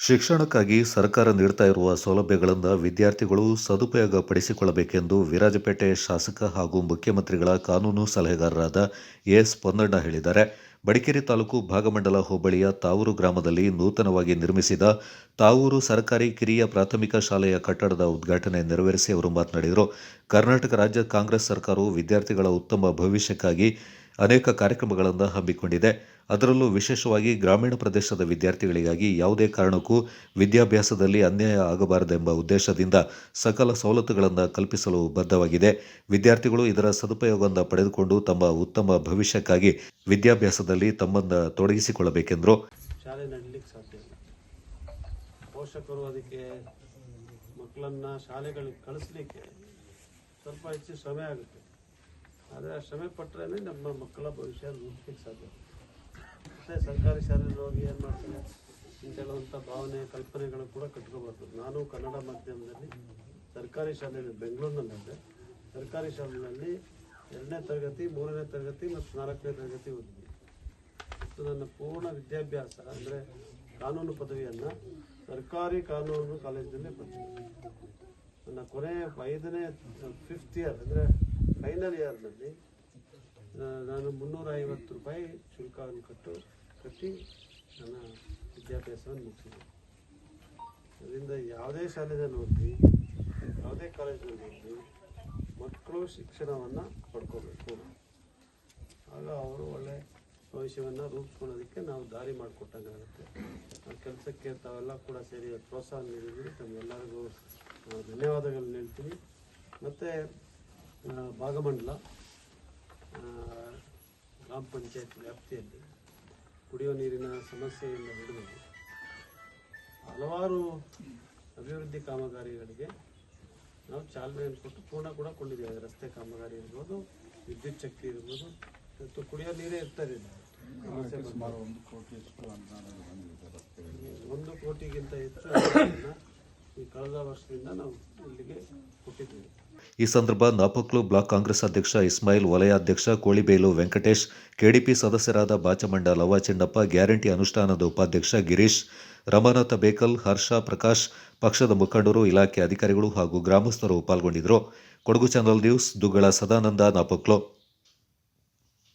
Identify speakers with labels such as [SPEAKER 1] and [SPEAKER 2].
[SPEAKER 1] ಶಿಕ್ಷಣಕ್ಕಾಗಿ ಸರ್ಕಾರ ನೀಡ್ತಾ ಇರುವ ಸೌಲಭ್ಯಗಳನ್ನು ವಿದ್ಯಾರ್ಥಿಗಳು ಸದುಪಯೋಗ ಪಡಿಸಿಕೊಳ್ಳಬೇಕೆಂದು ವಿರಾಜಪೇಟೆ ಶಾಸಕ ಹಾಗೂ ಮುಖ್ಯಮಂತ್ರಿಗಳ ಕಾನೂನು ಸಲಹೆಗಾರರಾದ ಎಸ್ ಪೊನ್ನಣ್ಣ ಹೇಳಿದ್ದಾರೆ. ಬಡಿಕೇರಿ ತಾಲೂಕು ಭಾಗಮಂಡಲ ಹೋಬಳಿಯ ತಾವೂರು ಗ್ರಾಮದಲ್ಲಿ ನೂತನವಾಗಿ ನಿರ್ಮಿಸಿದ ತಾವೂರು ಸರ್ಕಾರಿ ಕಿರಿಯ ಪ್ರಾಥಮಿಕ ಶಾಲೆಯ ಕಟ್ಟಡದ ಉದ್ಘಾಟನೆ ನೆರವೇರಿಸಿ ಅವರು ಮಾತನಾಡಿದರು. ಕರ್ನಾಟಕ ರಾಜ್ಯ ಕಾಂಗ್ರೆಸ್ ಸರ್ಕಾರವು ವಿದ್ಯಾರ್ಥಿಗಳ ಉತ್ತಮ ಭವಿಷ್ಯಕ್ಕಾಗಿ ಅನೇಕ ಕಾರ್ಯಕ್ರಮಗಳನ್ನು ಹಮ್ಮಿಕೊಂಡಿದೆ. ಅದರಲ್ಲೂ ವಿಶೇಷವಾಗಿ ಗ್ರಾಮೀಣ ಪ್ರದೇಶದ ವಿದ್ಯಾರ್ಥಿಗಳಿಗಾಗಿ ಯಾವುದೇ ಕಾರಣಕ್ಕೂ ವಿದ್ಯಾಭ್ಯಾಸದಲ್ಲಿ ಅನ್ಯಾಯ ಆಗಬಾರದೆಂಬ ಉದ್ದೇಶದಿಂದ ಸಕಲ ಸವಲತ್ತುಗಳನ್ನು ಕಲ್ಪಿಸಲು ಬದ್ಧವಾಗಿದೆ. ವಿದ್ಯಾರ್ಥಿಗಳು ಇದರ ಸದುಪಯೋಗವನ್ನು ಪಡೆದುಕೊಂಡು ತಮ್ಮ ಉತ್ತಮ ಭವಿಷ್ಯಕ್ಕಾಗಿ ವಿದ್ಯಾಭ್ಯಾಸದಲ್ಲಿ ತಮ್ಮನ್ನು ತೊಡಗಿಸಿಕೊಳ್ಳಬೇಕೆಂದರು.
[SPEAKER 2] ಶಾಲೆ ಸಾಧ್ಯ ಪೋಷಕರು ಅದಕ್ಕೆ ಮಕ್ಕಳನ್ನು ಶಾಲೆಗಳಿಗೆ ಕಳಿಸ್ಲಿಕ್ಕೆ ಸ್ವಲ್ಪ ಹೆಚ್ಚು ಶ್ರಮೆ ಆಗುತ್ತೆ. ಆದರೆ ಆ ಶ್ರಮೆ ಪಟ್ಟರೆ ನಮ್ಮ ಮಕ್ಕಳ ಭವಿಷ್ಯ ರೂಪಿಸ್ಲಿಕ್ಕೆ ಸಾಧ್ಯ ಮತ್ತು ಸರ್ಕಾರಿ ಶಾಲೆಯಲ್ಲಿ ಹೋಗಿ ಏನು ಮಾಡ್ತಾರೆ? ಹೇಳುವಂಥ ಭಾವನೆ, ಕಲ್ಪನೆಗಳು ಕೂಡ ಕಟ್ಕೋಬಾರ್ದು. ನಾನು ಕನ್ನಡ ಮಾಧ್ಯಮದಲ್ಲಿ ಸರ್ಕಾರಿ ಶಾಲೆಯಲ್ಲಿ, ಬೆಂಗಳೂರಿನಲ್ಲಿದ್ದೆ. ಸರ್ಕಾರಿ ಶಾಲೆಯಲ್ಲಿ ಎರಡನೇ ತರಗತಿ, ಮೂರನೇ ತರಗತಿ ಮತ್ತು ನಾಲ್ಕನೇ ತರಗತಿ ಓದಿದ್ದೆ. ಮತ್ತು ನನ್ನ ಪೂರ್ಣ ವಿದ್ಯಾಭ್ಯಾಸ ಅಂದರೆ ಕಾನೂನು ಪದವಿಯನ್ನು ಸರ್ಕಾರಿ ಕಾನೂನು ಕಾಲೇಜಿನಲ್ಲಿ ಪಡೆದಿದ್ದೆ ನನ್ನ ಕೊನೆಯ ಐದನೇ ಫಿಫ್ತ್ ಇಯರ್ ಅಂದರೆ ಫೈನಲ್ ಇಯರ್ನಲ್ಲಿ ನಾನು ಮುನ್ನೂರ ಐವತ್ತು ರೂಪಾಯಿ ಶುಲ್ಕವನ್ನು ಕಟ್ಟು ಕಟ್ಟಿ ನನ್ನ ವಿದ್ಯಾಭ್ಯಾಸವನ್ನು ಮುಗಿಸಿದೆ. ಅದರಿಂದ ಯಾವುದೇ ಶಾಲೆಯಲ್ಲಿ ಓದಿ ಯಾವುದೇ ಕಾಲೇಜಿನಲ್ಲಿ ಓದಿ ಮಕ್ಕಳು ಶಿಕ್ಷಣವನ್ನು ಪಡ್ಕೋಬೇಕು. ಆಗ ಅವರು ಒಳ್ಳೆ ಭವಿಷ್ಯವನ್ನು ರೂಪಿಸ್ಕೊಳ್ಳೋದಕ್ಕೆ ನಾವು ದಾರಿ ಮಾಡಿಕೊಟ್ಟಂಗಾಗುತ್ತೆ. ಆ ಕೆಲಸಕ್ಕೆ ತಾವೆಲ್ಲ ಕೂಡ ಸೇರಿ ಪ್ರೋತ್ಸಾಹ ನೀಡಿದ್ದೀರಿ. ತಮ್ಮೆಲ್ಲರಿಗೂ ಆ, ಧನ್ಯವಾದಗಳನ್ನ ಹೇಳ್ತೀನಿ. ಮತ್ತು ಭಾಗಮಂಡಲ ಗ್ರಾಮ ಪಂಚಾಯತ್ ವ್ಯಾಪ್ತಿಯಲ್ಲಿ ಕುಡಿಯುವ ನೀರಿನ ಸಮಸ್ಯೆಯಿಂದ ಹಿಡಿದು ಹಲವಾರು ಅಭಿವೃದ್ಧಿ ಕಾಮಗಾರಿಗಳಿಗೆ ನಾವು ಚಾಲನೆಯನ್ನು ಕೊಟ್ಟು ಪೂರ್ಣ ಕೂಡ ಕೊಂಡಿದ್ದೇವೆ. ರಸ್ತೆ ಕಾಮಗಾರಿ ಇರ್ಬೋದು ವಿದ್ಯುತ್ ಶಕ್ತಿ ಇರ್ಬೋದು ಮತ್ತು ಕುಡಿಯೋ ನೀರೇ ಇರ್ತದೆ. ಒಂದು ಕೋಟಿಗಿಂತ ಹೆಚ್ಚು ಈ ಕಳೆದ ವರ್ಷದಿಂದ ನಾವು ಇಲ್ಲಿಗೆ ಕೊಟ್ಟಿದ್ದೀವಿ.
[SPEAKER 1] ಈ ಸಂದರ್ಭ ನಾಪಕ್ಲು ಬ್ಲಾಕ್ ಕಾಂಗ್ರೆಸ್ ಅಧ್ಯಕ್ಷ ಇಸ್ಮಾಯಿಲ್ ವಲಯ ಅಧ್ಯಕ್ಷ ಕೋಳಿಬೇಲು ವೆಂಕಟೇಶ್, ಕೆಡಿಪಿ ಸದಸ್ಯರಾದ ಬಾಚಮಂಡ ಲವಾಚಿನ್ನಪ್ಪ ಗ್ಯಾರಂಟಿ ಅನುಷ್ಠಾನದ ಉಪಾಧ್ಯಕ್ಷ ಗಿರೀಶ್, ರಮಾನಾಥ ಬೇಕಲ್, ಹರ್ಷ ಪ್ರಕಾಶ್, ಪಕ್ಷದ ಮುಖಂಡರು, ಇಲಾಖೆ ಅಧಿಕಾರಿಗಳು ಹಾಗೂ ಗ್ರಾಮಸ್ಥರು ಪಾಲ್ಗೊಂಡಿದ್ದರು. Kodagu channel news, Duggala Sadananda Napoklu.